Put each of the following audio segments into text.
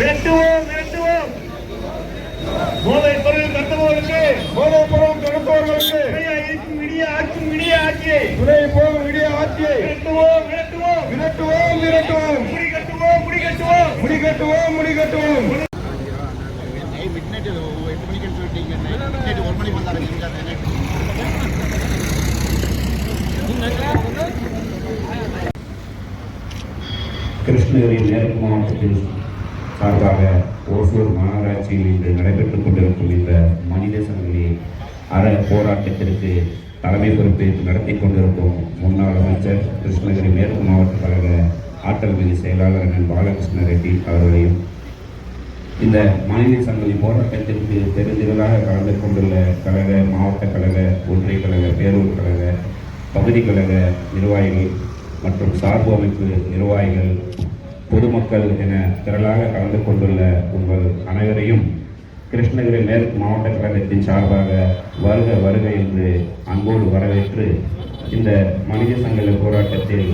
வெட்டுவோம் வெட்டுவோம். போதைப் பொருள் கடத்துபவர்களுக்கு போதைப் பொருள் கடத்துபவர்களுக்கு இருக்கும் விடிய ஆட்சி விடிய ஆட்சியை துணை போகும் விடிய ஆட்சியை வெட்டுவோம் வெட்டுவோம். விரட்டுவோம் விரட்டுவோம். முடி கட்டுவோம் முடி கட்டுவோம். முடி கட்டுவோம் முடி கட்டுவோம். எட்டு மணிக்கு சொல்லிட்டீங்க நைட் ஒரு மணிக்கு வந்தாங்க கிருஷ்ணகிரி மேற்கு மாவட்டத்தில் சார்பாக ஓசூர் மாநகராட்சியில் இன்று நடைபெற்றுக் கொண்டிருக்கும் இந்த மனித சங்கிலி அற போராட்டத்திற்கு தலைமை பொறுப்பேற்று நடத்தி கொண்டிருக்கும் முன்னாள் அமைச்சர் கிருஷ்ணகிரி மேற்கு மாவட்ட கழக ஆற்றல் மிகு செயலாளர் அண்ணன் பாலகிருஷ்ண ரெட்டி அவர்களையும் இந்த மனித சங்கிலி போராட்டத்திற்கு பெருந்திரளாக கலந்து கொண்டுள்ள கழக மாவட்ட கழக ஒன்றிய கழக பேரூர் கழக பகுதி கழக நிர்வாகிகள் மற்றும் சார்பு அமைப்பு நிர்வாகிகள் பொதுமக்கள் என திரளாக கலந்து கொண்டுள்ள உங்கள் அனைவரையும் கிருஷ்ணகிரி மேற்கு மாவட்ட கழகத்தின் சார்பாக வருக வருக என்று அன்போடு வரவேற்று இந்த மனித சங்கல போராட்டத்தில்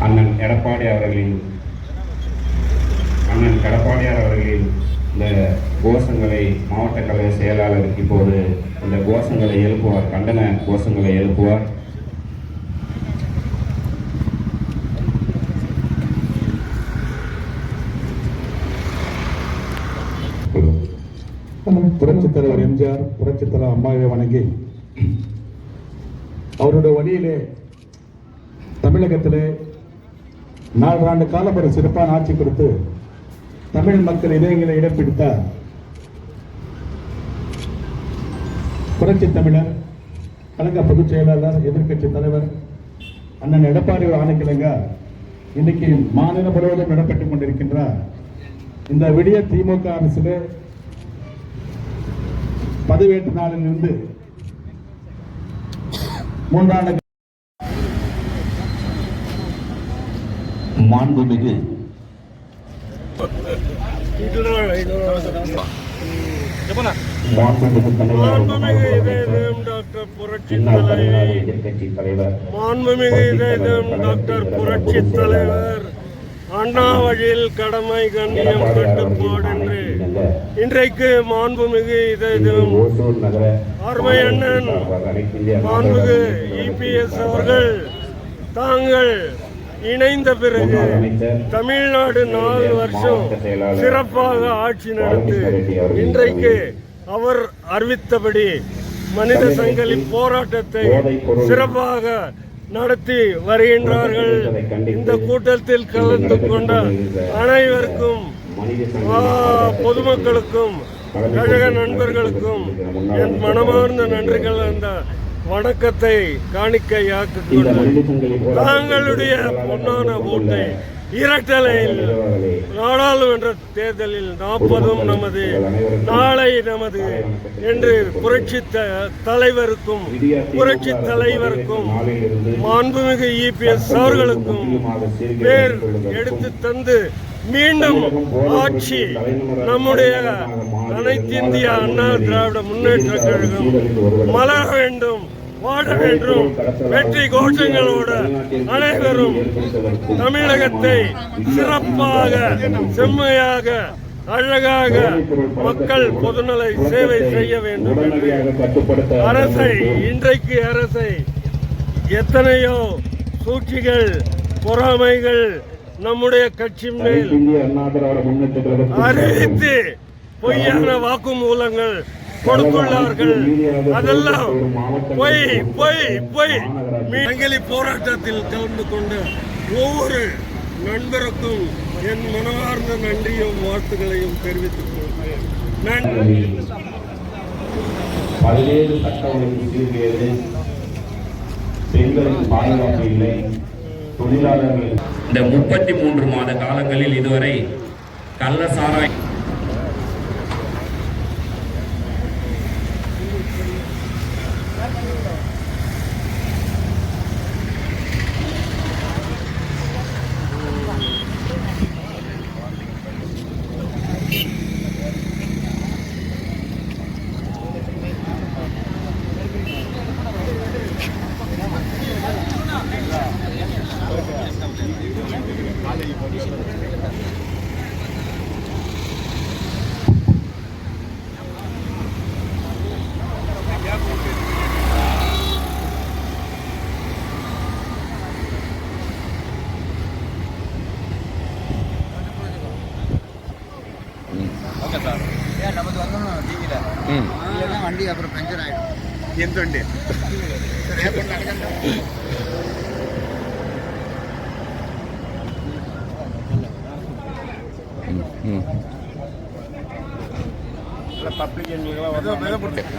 அண்ணன் எடப்பாடி அவர்களின் அண்ணன் எடப்பாடியார் அவர்களின் இந்த கோஷங்களை மாவட்ட கழக செயலாளர் இப்போது இந்த கோஷங்களை எழுப்புவார் கண்டன கோஷங்களை எழுப்புவார் புரட்சித் தலைவர் எம்ஜிஆர் புரட்சித் அம்மாவை வணங்கி அவருடைய வழியிலே தமிழகத்திலே நாலாண்டு காலம் ஒரு சிறப்பான ஆட்சி கொடுத்து தமிழ் மக்கள் இதயங்களை இடம் பிடித்த புரட்சி தமிழர் கழக பொதுச் செயலாளர் எதிர்கட்சி தலைவர் அண்ணன் எடப்பாடி ஆணைக்கிழங்க இன்னைக்கு மாநிலம் முழுவதும் இடம்பெற்றுக் கொண்டிருக்கின்றார். இந்த விடிய திமுக அரசிலே பதவியேற்ற நாளிலிருந்து மூன்றாண்டு மாண்புமிகு மாண்புமிகு தலைவர் டாக்டர் புரட்சி தலைவர். மாண்புமிகு இதயம் டாக்டர் புரட்சி தலைவர் அண்ணா வழியில் கடமை கண்ணியம் கட்டுப்பாடு என்று இன்றைக்கு மாண்புமிகு இதயம் அருமை அண்ணன் மாண்புமிகு இபிஎஸ் அவர்கள் தாங்கள் இணைந்த பிறகு தமிழ்நாடு நாலு வருஷம் சிறப்பாக ஆட்சி நடத்தி இன்றைக்கு அவர் அறிவித்தபடி மனித சங்கிலி போராட்டத்தை சிறப்பாக நடத்தி வருகின்றார்கள். இந்த கூட்டத்தில் கலந்து கொண்ட அனைவருக்கும் பொதுமக்களுக்கும் கழக நண்பர்களுக்கும் என் மனமார்ந்த நன்றிகள் அந்த வணக்கத்தை காணிக்கையாக்கிக் கொண்டு தாங்களுடைய பொன்னான ஓட்டை இரட்டலையில் நாடாளுமன்ற தேர்தலில் நாற்பதும் நமது நாளை நமது என்று புரட்சி தலைவருக்கும் புரட்சி தலைவருக்கும் மாண்புமிகு இபிஎஸ் அவர்களுக்கும் பேர் எடுத்து தந்து மீண்டும் ஆட்சி நம்முடைய அனைத்து இந்திய அண்ணா திராவிட முன்னேற்ற கழகம் மலர வேண்டும். வாழ வேண்டும். வெற்றி கோஷங்களோடு அனைவரும் தமிழகத்தை சிறப்பாக செம்மையாக அழகாக மக்கள் பொதுநலை சேவை செய்ய வேண்டும் என்று அரசை இன்றைக்கு அரசை எத்தனையோ சூழ்ச்சிகள் பொறாமைகள் நம்முடைய கட்சி மேல் அறிவித்து பொய்யான வாக்குமூலங்கள் கொடுத்துள்ளார்கள் அதெல்லாம் பொய் பொய் பொய் சங்கிலி போராட்டத்தில் கலந்து கொண்ட ஒவ்வொரு நண்பருக்கும் என் மனமார்ந்த நன்றியும் வாழ்த்துக்களையும் தெரிவித்துக் கொள்கிறேன். நன்றி. பல்வேறு சட்ட ஒழுங்கு சீர்கேடு பெண்களுக்கு பாதுகாப்பு இல்லை. தொழிலாளர்கள் இந்த முப்பத்தி மூன்று மாத காலங்களில் இதுவரை கள்ள சாராய் ஓகே சார். ஏன் நமக்கு வரணும் டிவியில் வண்டி அப்புறம் பஞ்சர் ஆகிடும் எந்த வண்டி?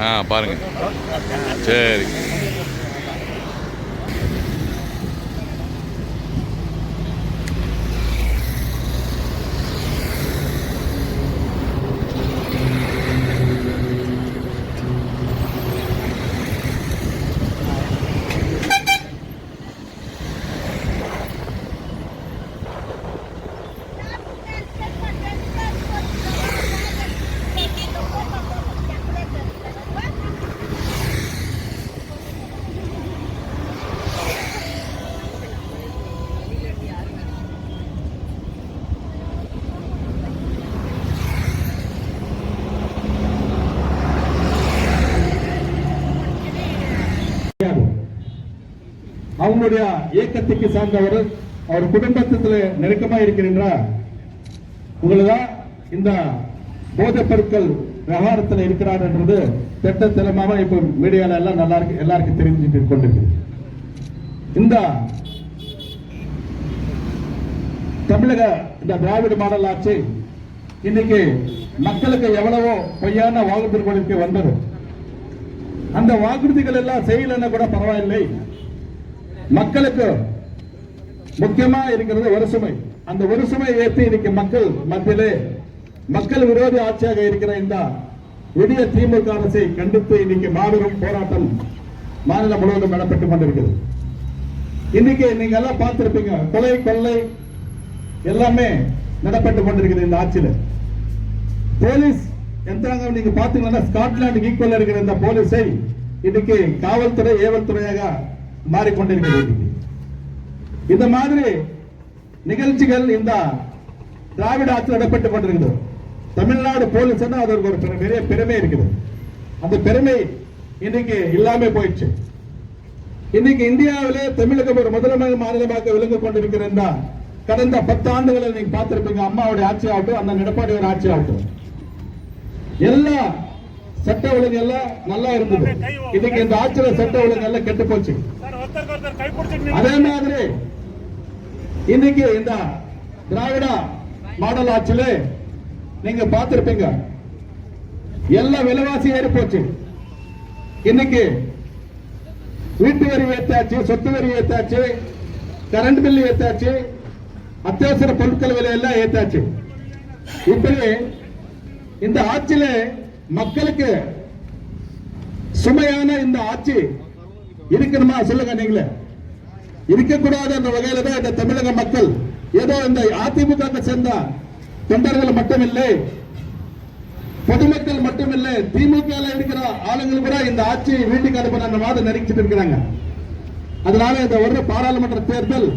ஆ பாருங்க. சரி. நம்முடைய இயக்கத்துக்கு சார்ந்தவர் அவர் குடும்பத்துல நெருக்கமா இருக்கிறார் உங்களதான் இந்த போதைப் பொருட்கள் விவகாரத்தில் இருக்கிறார் என்றது திட்ட திறமாக இப்ப மீடியால எல்லாம் நல்லா இருக்கு எல்லாருக்கும் தெரிஞ்சுட்டு கொண்டிருக்கு. இந்த தமிழக இந்த திராவிட மாடல் ஆட்சி இன்னைக்கு மக்களுக்கு எவ்வளவோ பொய்யான வாக்குறுதிகளுக்கு வந்தது. அந்த வாக்குறுதிகள் எல்லாம் செய்யலன்னா கூட பரவாயில்லை. மக்களுக்கு முக்கியமா இருக்கிறது ஒரு சுமை. அந்த ஒரு ஏற்றி இன்னைக்கு மக்கள் மத்தியிலே மக்கள் விரோதி ஆட்சியாக இருக்கிற இந்த விடிய திமுக அரசை கண்டித்து இன்னைக்கு மாபெரும் போராட்டம் மாநிலம் முழுவதும் நடப்பட்டுக் கொண்டிருக்கிறது. இன்னைக்கு நீங்க எல்லாம் பார்த்திருப்பீங்க கொலை கொள்ளை எல்லாமே நடப்பட்டு கொண்டிருக்கிறது இந்த ஆட்சியில. போலீஸ் எந்திராங்கம் நீங்க பாத்தீங்கன்னா ஸ்காட்லாந்து ஈக்குவல் இருக்கிற இந்த போலீஸை இன்னைக்கு காவல்துறை ஏவல்துறையாக மாறிக்கொண்டிருக்கிறது. இந்த மாதிரி நிகழ்ச்சிகள் இந்த திராவிட ஆட்சி நடப்பட்டுக் கொண்டிருக்கிறது. தமிழ்நாடு போலீஸ் அதற்கு ஒரு பெரிய பெருமை இருக்குது. அந்த பெருமை இன்னைக்கு இல்லாம போயிடுச்சு. இன்னைக்கு இந்தியாவிலே தமிழகம் ஒரு முதலமைச்சர் மாநிலமாக விளங்கு கொண்டிருக்கிற கடந்த பத்து ஆண்டுகளை நீங்க பார்த்திருப்பீங்க அம்மாவுடைய ஆட்சி ஆகட்டும் அந்த எடப்பாடியோட ஆட்சி ஆகட்டும். எல்லா சட்ட ஒழுங்கு எல்லாம் நல்லா இருந்தது. இன்னைக்கு இந்த ஆட்சியில சட்ட ஒழுங்கு எல்லாம் கெட்டு போச்சு. அதே மாதிரி இன்னைக்கு இந்த திராவிட மாடல் ஆட்சியில நீங்க பார்த்திருப்பீங்க. எல்லா விலைவாசி ஏறி போச்சு. இன்னைக்கு வீட்டு வரி ஏத்தாச்சு சொத்து வரி ஏத்தாச்சு கரண்ட் பில் ஏத்தாச்சு அத்தியாவசர பொருட்கள் விலை எல்லாம் ஏத்தாச்சு. இப்படி இந்த ஆட்சியில மக்களுக்கு சுமையான இந்த ஆட்சி இருக்கணுமா சொல்லுங்க நீங்களே. இருக்கக்கூடாது என்ற வகையில தான் இந்த தமிழக மக்கள் ஏதோ இந்த அதிமுக சேர்ந்த தொண்டர்கள் மட்டுமில்லை பொதுமக்கள் மட்டுமில்லை திமுக இருக்கிற ஆளுங்கள் கூட இந்த ஆட்சியை வீட்டுக்கு அனுப்பின அந்த மாதிரி நெருக்கிட்டு இருக்கிறாங்க. அதனால இந்த வருட பாராளுமன்ற தேர்தல்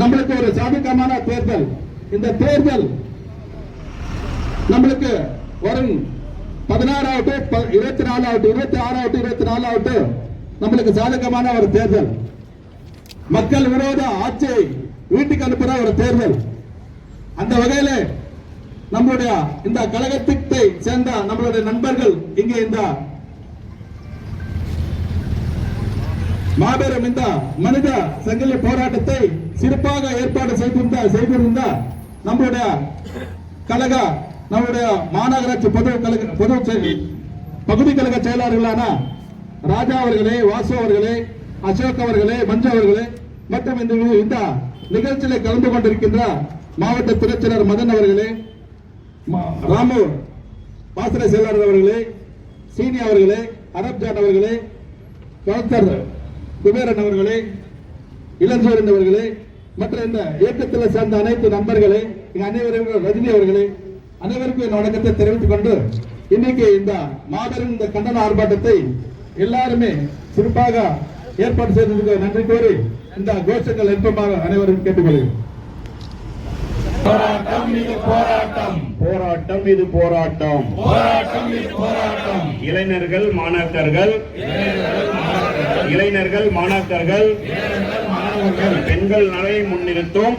நம்மளுக்கு ஒரு சாதகமான தேர்தல். இந்த தேர்தல் நம்மளுக்கு வரும் பதினாறாவட்டும் இருபத்தி நாலாவட்டும் இருபத்தி ஆறாவது இருபத்தி நாலாவட்டு நம்மளுக்கு சாதகமான ஒரு தேர்தல். மக்கள் விரோத ஆட்சியை வீட்டுக்கு அனுப்புற ஒரு தேர்தல். அந்த வகையில நம்மளுடைய இந்த கழகத்தை சேர்ந்த நம்மளுடைய நண்பர்கள் இங்கே இந்த மாபெரும் இந்த மனித சங்கிலி போராட்டத்தை சிறப்பாக ஏற்பாடு செய்திருந்த செய்திருந்த நம்மளுடைய கழக நம்முடைய மாநகராட்சி பொது கழக பொது பகுதி கழக செயலாளர்களான ராஜா அவர்களே வாசு அவர்களே அசோக் அவர்களே மஞ்சு அவர்களே மற்றும் இந்த இந்த நிகழ்ச்சியில கலந்து கொண்டிருக்கின்ற மாவட்ட துணைச்செயலர் மதன் அவர்களே ம- ராமு பாசறை செயலாளர் அவர்களே சீனி அவர்களே அரப்ஜான் அவர்களே கலெக்டர் குபேரன் அவர்களே இளஞ்சோரன் அவர்களே மற்ற இந்த இயக்கத்தில் சேர்ந்த அனைத்து நண்பர்களே இங்கே அனைவரும் ரஜினி அவர்களே அனைவருக்கும் என் வணக்கத்தை தெரிவித்துக் கொண்டு இன்னைக்கு இந்த மாபெரும் இந்த கண்டன ஆர்ப்பாட்டத்தை எல்லாருமே சிறப்பாக ஏற்பாடு செய்ததுக்கு நன்றி கூறி இந்த கோஷங்கள் என்பமாக அனைவரும் கேட்டுக்கொள்கிறேன். போராட்டம் இது போராட்டம். போராட்டம் இது போராட்டம். போராட்டம் இது போராட்டம். இளைஞர்கள் மாணாக்கர்கள். இளைஞர்கள் மாணாக்கர்கள். பெண்கள் நலனை முன்னிறுத்தும்.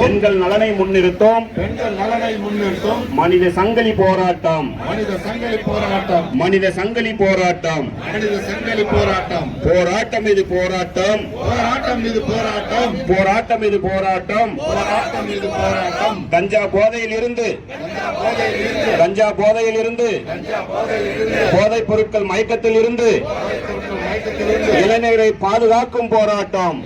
பெண்கள் நலனை முன்னிறுத்தும். பெண்கள் நலனை முன்னிறுத்தும். மனித சங்கிலி போராட்டம். மனித சங்கிலி போராட்டம். மனித சங்கிலி போராட்டம். மனித சங்கிலி போராட்டம். போராட்டம் இது போராட்டம். போராட்டம் இது போராட்டம். போராட்டம் இது போராட்டம். போராட்டம் இது போராட்டம். கஞ்சா போதையில் இருந்து. கஞ்சா போதையில் இருந்து. போதைப் பொருட்கள் மயக்கத்தில் இருந்து. இளைஞரை பாதுகாக்கும் பாதுகாக்கும் போராட்டம்.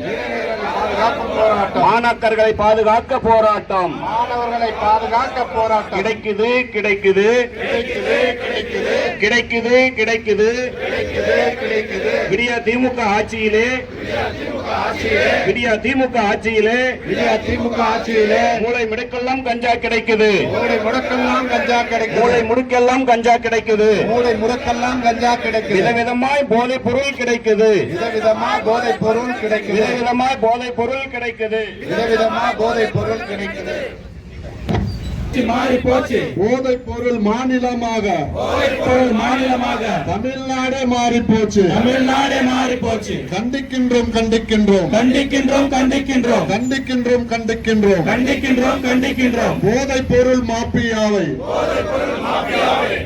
மாணாக்கர்களை பாதுகாக்க போராட்டம். மாணவர்களை பாதுகாக்க போராட்டம். கிடைக்குது கிடைக்குது. கிடைக்குது கிடைக்குது. விடியா திமுக ஆட்சியிலே. விடியா திமுக ஆட்சியிலே. விஜய திமுக ஆட்சியிலே. மூளை முடுக்கெல்லாம் கஞ்சா கிடைக்குது. மூளை முடக்கெல்லாம் கஞ்சா கிடைக்குது. மூளை முடுக்கெல்லாம் கஞ்சா கிடைக்குது. மூளை முடக்கெல்லாம் கஞ்சா கிடைக்குது. விதவிதமாய் போதைப் பொருள் கிடைக்குது. விதவிதமா போதை பொருள் கிடைக்குது. விதவிதமாய் போதைப் பொருள் கிடைக்குது. விதவிதமா போதை பொருள் கிடைக்குது. மாறி போச்சு. போதை பொருள் மாநிலமாக. பொருள் மாநிலமாக. தமிழ்நாடே மாறி போச்சு. தமிழ்நாடே மாறி போச்சு. கண்டிக்கின்றோம் கண்டிக்கின்றோம். கண்டிக்கின்றோம் கண்டிக்கின்றோம். கண்டிக்கின்றோம் கண்டிக்கின்றோம். கண்டிக்கின்றோம் கண்டிக்கின்றோம். போதை பொருள் மாப்பியாவை.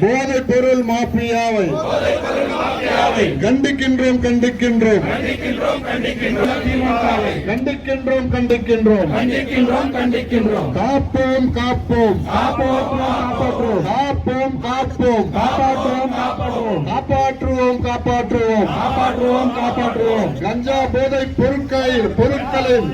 போதை பொருள் மாப்பியாவை. கண்டிக்கின்றோம் கண்டிக்கின்றோம். கண்டிக்கின்றோம் கண்டிக்கின்றோம். கண்டிக்கின்றோம் கண்டிக்கின்றோம். காப்போம் காப்போம். காப்போம் காப்போம். காப்போம் காப்பாற்றுவோம் காப்பாற்றுவோம். காப்பாற்றுவோம் காப்பாற்றுவோம். கஞ்சா போதை பொருட்களில் பொருட்களில்.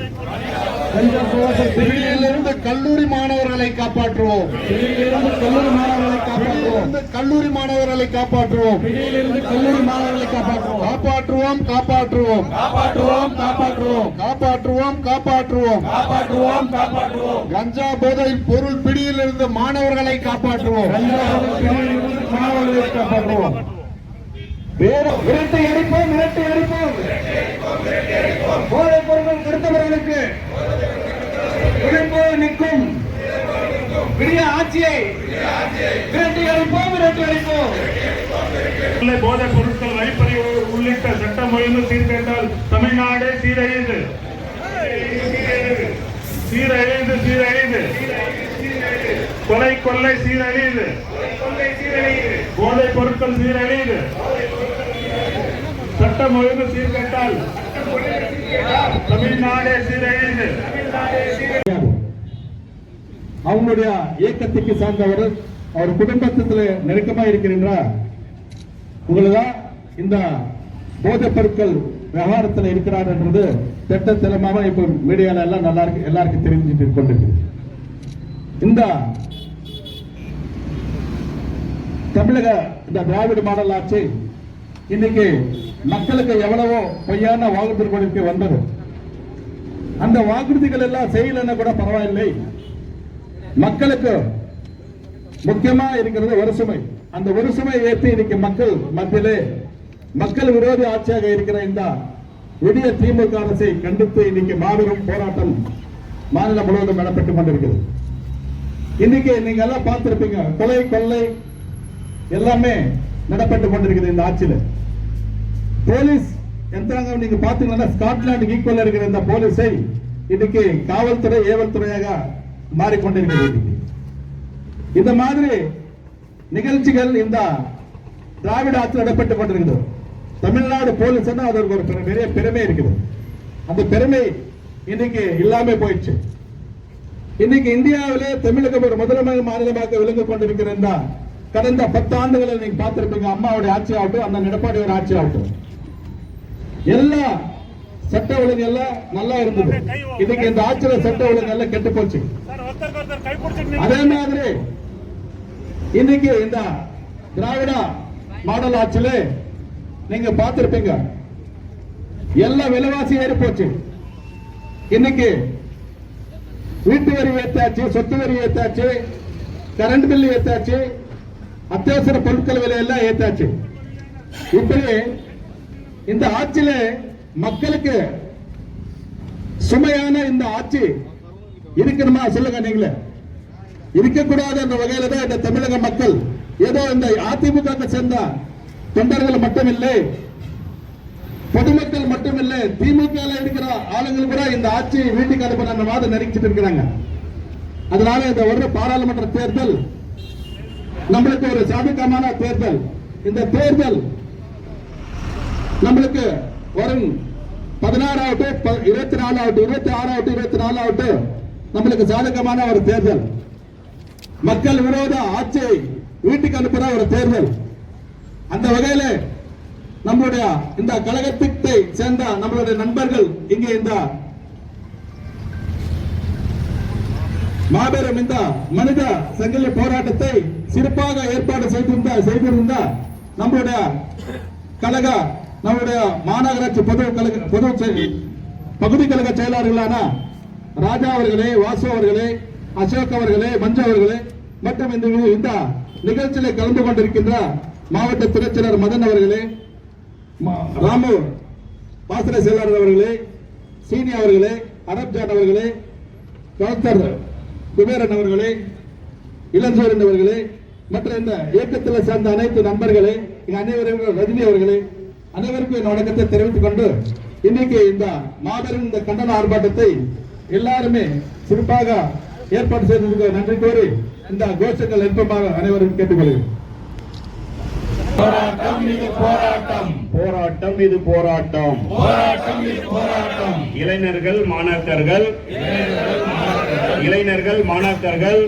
பிடியிலிருந்து கல்லூரி மாணவர்களை காப்பாற்றுவோம். பிடியிலிருந்து கல்லூரி மாணவர்களை காப்பாற்றுவோம். கல்லூரி மாணவர்களை காப்பாற்றுவோம். பிடியிலிருந்து கல்லூரி மாணவர்களை காப்பாற்றுவோம். காப்பாற்றுவோம் காப்பாற்றுவோம். காப்பாற்றுவோம் காப்பாற்றுவோம். காப்பாற்றுவோம் காப்பாற்றுவோம். காப்பாற்றுவோம் காப்பாற்றுவோம். கஞ்சா போதை பொருள் பிடியிலிருந்து மாணவர்களை காப்பாற்றுவோம். மாணவர்களை காப்பாற்றுவோம். வேறும் இரட்டை அடிப்போம் இரட்டை அடிப்போம். போதைப் பொருட்கள் கொடுத்தவர்களுக்கு உழைப்போடு நிற்கும். விடிய ஆட்சியை இரட்டை அடிப்போம் இரட்டை அடிப்போம். போதைப் பொருட்கள் வழிப்பறி உள்ளிட்ட சட்டம் ஒழுங்கு சீர்கேட்டால் தமிழ்நாடே சீரழிந்து. சீரழிந்து சீரழிந்து. கொலை கொள்ளை சீரழியுது போதைப் பொருட்கள் சீரழியுது சட்டம் ஒழுங்கு சீர்கேட்டால் தமிழ்நாடே சீரழிந்து. அவங்களுடைய இயக்கத்துக்கு சார்ந்தவர் அவர் குடும்பத்துல நெருக்கமா இருக்கிறார் உங்களதான் இந்த போதைப் பொருட்கள் விவகாரத்தில் இருக்கிறார் என்றது திட்ட திறமாக இப்ப மீடியால எல்லாம் நல்லா இருக்கு எல்லாருக்கும் தெரிஞ்சுட்டு கொண்டிருக்கு. இந்த தமிழக இந்த திராவிட மாடல் ஆட்சி இன்னைக்கு மக்களுக்கு எவ்வளவோ பொய்யான வாக்குறுதிகளுக்கு வந்தது. அந்த வாக்குறுதிகள் எல்லாம் செய்யலன்னா கூட பரவாயில்லை. மக்களுக்கு முக்கியமா இருக்கிறது ஒரு சுமை. அந்த ஒரு சுமை ஏற்றி இன்னைக்கு மக்கள் மத்தியிலே மக்கள் விரோதி ஆட்சியாக இருக்கிற இந்த விடிய திமுக அரசை கண்டித்து இன்னைக்கு மாபெரும் போராட்டம் மாநிலம் முழுவதும் நடைபெற்றுக் கொண்டிருக்கிறது. இன்னைக்கு நீங்க எல்லாம் பார்த்திருப்பீங்க கொலை கொள்ளை எல்லாமே நடைபெற்றுக் கொண்டிருக்கிறது இந்த ஆட்சியில். போலீஸ் யந்திராங்கம் நீங்க பாத்தீங்கன்னா ஸ்காட்லாந்து ஈக்குவல் இருக்கிற இந்த போலீஸை இன்னைக்கு காவல்துறை ஏவல் துறையாக மாறிக்கொண்டிருக்கிறது இந்த மாதிரி நிகழ்ச்சிகள் இந்த திராவிட ஆட்சியில் நடப்பட்டுக் கொண்டிருக்கிறது. தமிழ்நாடு போலீஸ் அதற்கு ஒரு பெரிய பெருமை இருக்குது. அந்த பெருமை இன்னைக்கு இல்லாம போயிடுச்சு. இன்னைக்கு இந்தியாவிலே தமிழகம் ஒரு முதன்மை மாநிலமாக விளங்கிக் கொண்டிருக்கிற கடந்த பத்து ஆண்டுகளை நீங்க பார்த்திருப்பீங்க அம்மாவுடைய ஆட்சி ஆகட்டும் அந்த எடப்பாடியோட ஆட்சி ஆகட்டும் எல்லா சட்ட ஒழுங்கு எல்லாம் நல்லா இருந்தது. இன்னைக்கு இந்த ஆட்சியில சட்ட ஒழுங்கு எல்லாம் கெட்டு போச்சு. அதே மாதிரி இன்னைக்கு இந்த திராவிட மாடல் ஆட்சியில நீங்க பார்த்திருப்பீங்க. எல்லா விலைவாசி ஏறி போச்சு. இன்னைக்கு வீட்டு வரி ஏத்தாச்சு சொத்து வரி ஏத்தாச்சு கரண்ட் பில் ஏத்தாச்சு அத்தியாவசர பொருட்கள் விலை எல்லாம் ஏத்தாச்சு. இப்படி இந்த ஆட்சியில மக்களுக்கு சுமையான இந்த ஆட்சி இருக்கணுமா சொல்லுங்க நீங்களே. இருக்கக்கூடாது என்ற வகையில தான் இந்த தமிழக மக்கள் ஏதோ இந்த அதிமுக சேர்ந்த தொண்டர்கள் மட்டுமில்லை பொதுமக்கள் மட்டுமில்லை திமுக இருக்கிற ஆளுங்கள் கூட இந்த ஆட்சியை வீட்டுக்கு அனுப்ப அந்த மாதிரி நெருக்கிட்டு இருக்கிறாங்க. அதனால இந்த ஒரு பாராளுமன்ற தேர்தல் நம்மளுக்கு ஒரு சாதகமான தேர்தல். இந்த தேர்தல் நம்மளுக்கு வரும் பதினாறு இருபத்தி நாலு ஆகட்டும் இருபத்தி ஆறு ஆகட்டும் இருபத்தி நாலு ஆகட்டும் நம்மளுக்கு சாதகமான ஒரு தேர்தல். மக்கள் விரோத ஆட்சியை வீட்டுக்கு அனுப்புற ஒரு தேர்தல். அந்த வகையில நம்மளுடைய இந்த கழகத்தை சேர்ந்த நம்மளுடைய நண்பர்கள் இங்கே இந்த மாபெரும் இந்த மனித சங்கிலி போராட்டத்தை சிறப்பாக ஏற்பாடு செய்திருந்த செய்திருந்த நம்மளுடைய கழக நம்முடைய மாநகராட்சி பொது கழக பொது பகுதி கழக செயலாளர்களான ராஜா அவர்களே வாசு அவர்களே அசோக் அவர்களே மஞ்சு அவர்களே மற்றும் இந்த இந்த நிகழ்ச்சியில கலந்து கொண்டிருக்கின்ற மாவட்ட துணைச்செயலர் மதன் அவர்களே ம- ராமு பாசன செயலாளர் அவர்களே சீனி அவர்களே அரப்ஜான் அவர்களே கலெக்டர் குபேரன் அவர்களே இளஞ்சோரன் அவர்களே மற்ற இந்த இயக்கத்தில் சேர்ந்த அனைத்து நண்பர்களே இங்கே அனைவரும் ரஜினி அவர்களே அனைவருக்கும் என் வணக்கத்தை தெரிவித்துக் கொண்டு இன்னைக்கு இந்த மாபெரும் இந்த கண்டன ஆர்ப்பாட்டத்தை எல்லாருமே சிறப்பாக ஏற்பாடு செய்ததுக்கு நன்றி கூறி இந்த கோஷங்கள் நெருப்பமாக அனைவரும் கேட்டுக்கொள்கிறேன். போராட்டம் இது போராட்டம். போராட்டம் இது போராட்டம். போராட்டம் இது போராட்டம். இளைஞர்கள் மாணாக்கர்கள். இளைஞர்கள் மாணாக்கர்கள்.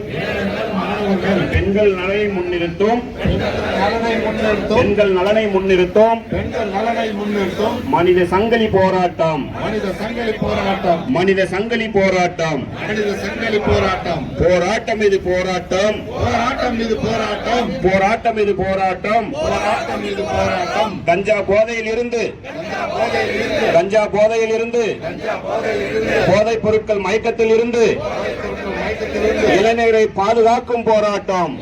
பெண்கள் நலனை முன்னிறுத்தும். பெண்கள் நலனை முன்னிறுத்தும். பெண்கள் நலனை முன்னிறுத்தும். மனித சங்கிலி போராட்டம். மனித சங்கிலி போராட்டம். மனித சங்கிலி போராட்டம். மனித சங்கிலி போராட்டம். போராட்டம் இது போராட்டம். போராட்டம் இது போராட்டம். போராட்டம் இது போராட்டம். போராட்டம் இது போராட்டம். கஞ்சா போதையில் இருந்து. கஞ்சா போதையில் இருந்து. போதைப் பொருட்கள் மயக்கத்தில் இருந்து. இளைஞர்களை பாதுகாக்கும் போராட்டம்.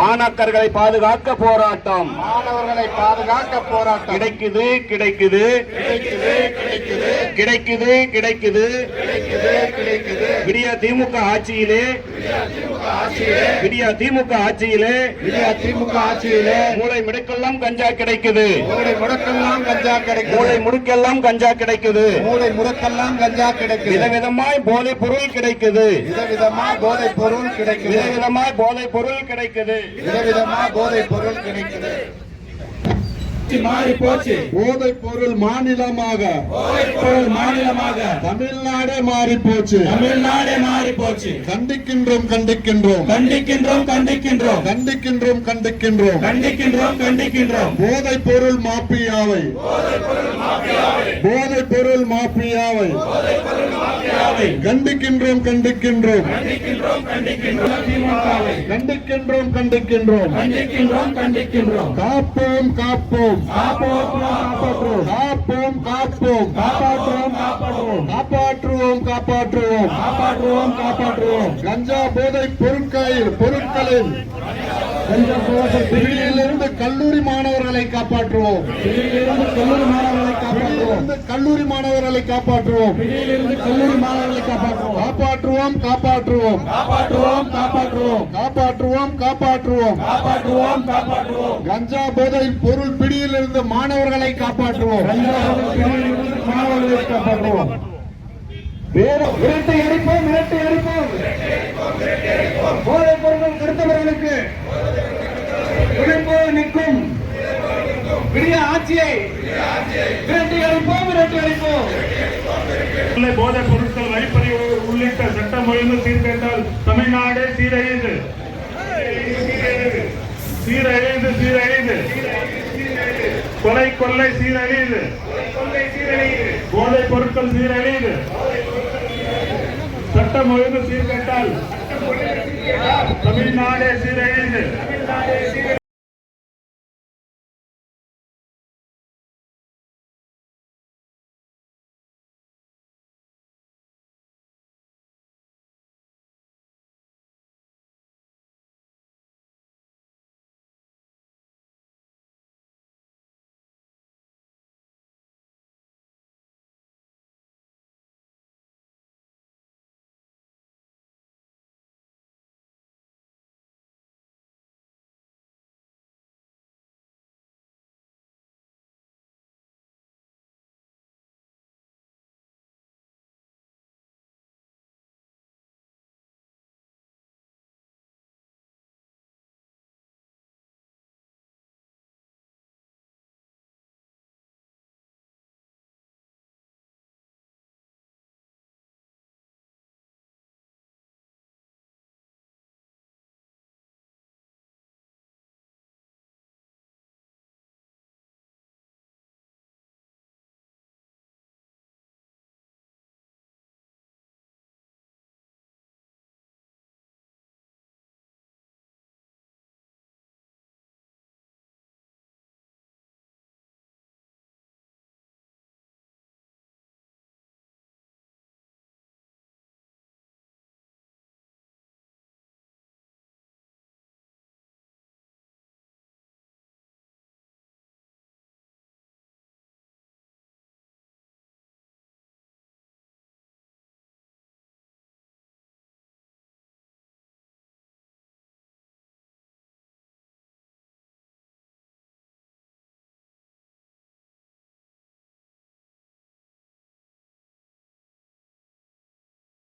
மாணாக்கர்களை பாதுகாக்க போராட்டம் மாணவர்களை பாதுகாக்க போராட்டம். கிடைக்குது கிடைக்குது. கிடைக்குது கிடைக்குது. விடிய திமுக ஆட்சியிலே. விடிய திமுக ஆட்சியிலே. இந்தியா திமுக ஆட்சியிலே. மூளை முடுக்கெல்லாம் கஞ்சா கிடைக்குது. மூளை முடக்கெல்லாம் கஞ்சா கிடைக்குது. மூளை முடுக்கெல்லாம் கஞ்சா கிடைக்குது. மூளை முடக்கெல்லாம் கஞ்சா கிடைக்குது. விதவிதமாய் போதைப் பொருள் கிடைக்குது. விதவிதமா போதை பொருள் கிடைக்குது. விதவிதமாய் போதைப் பொருள் கிடைக்குது. விதவிதமா போதை பொருள் கிடைக்குது. மாறி போச்சு. போதைப் பொருள் மாநிலமாக. பொருள் மாநிலமாக. தமிழ்நாடே மாறி போச்சு. தமிழ்நாடே மாறி போச்சு. கண்டிக்கின்றோம் கண்டிக்கின்றோம். கண்டிக்கின்றோம் கண்டிக்கின்றோம். கண்டிக்கின்றோம் கண்டிக்கின்றோம். கண்டிக்கின்றோம் கண்டிக்கின்றோம். போதைப் பொருள் மாப்பியாவை போதைப் பொருள் மாப்பியாவை கண்டிக்கின்றோம் கண்டிக்கின்றோம். கண்டிக்கின்றோம் கண்டிக்கின்றோம். கண்டிக்கின்றோம் கண்டிக்கின்றோம். காப்போம் காப்போம். காப்போம் காப்போம் காப்போம். காப்பாற்றுவோம் காப்பாற்றுவோம் காப்பாற்றுவோம் காப்பாற்றுவோம். காப்பாற்றுவோம் காப்பாற்றுவோம். கஞ்சா போதைப் பொருட்களில் பொருட்களில். பிடியிலிருந்து கல்லூரி மாணவர்களை காப்பாற்றுவோம். கல்லூரி மாணவர்களை காப்பாற்றுவோம். கல்லூரி மாணவர்களை காப்பாற்றுவோம். கல்லூரி மாணவர்களை காப்பாற்றுவோம். காப்பாற்றுவோம் காப்பாற்றுவோம். காப்பாற்றுவோம் காப்பாற்றுவோம். காப்பாற்றுவோம் காப்பாற்றுவோம். காப்பாற்றுவோம் காப்பாற்றுவோம். கஞ்சா போதை பொருள் பிடியிலிருந்து மாணவர்களை காப்பாற்றுவோம். மாணவர்களை காப்பாற்றுவோம். இரட்டை அடிப்போம் இரட்டை அடிப்போம். போதைப் பொருட்கள் கருத்தவர்களுக்கு விழிப்போடு நிற்கும். விடிய ஆட்சியை விரட்டி அடிப்போம் விரட்டி அடிப்போம். போதைப் பொருட்கள் வழிப்பறி உள்ளிட்ட சட்டம் ஒழுங்கு சீர்கேட்டால் தமிழ்நாடு சீரழிந்து. சீரழிந்து சீரழிந்து. கொலை கொள்ளை சீரழியுது போதைப் பொருட்கள் சீரழியுது சட்டம் ஒழுங்கு சீர்கேட்டால் தமிழ்நாடு சீரழியுது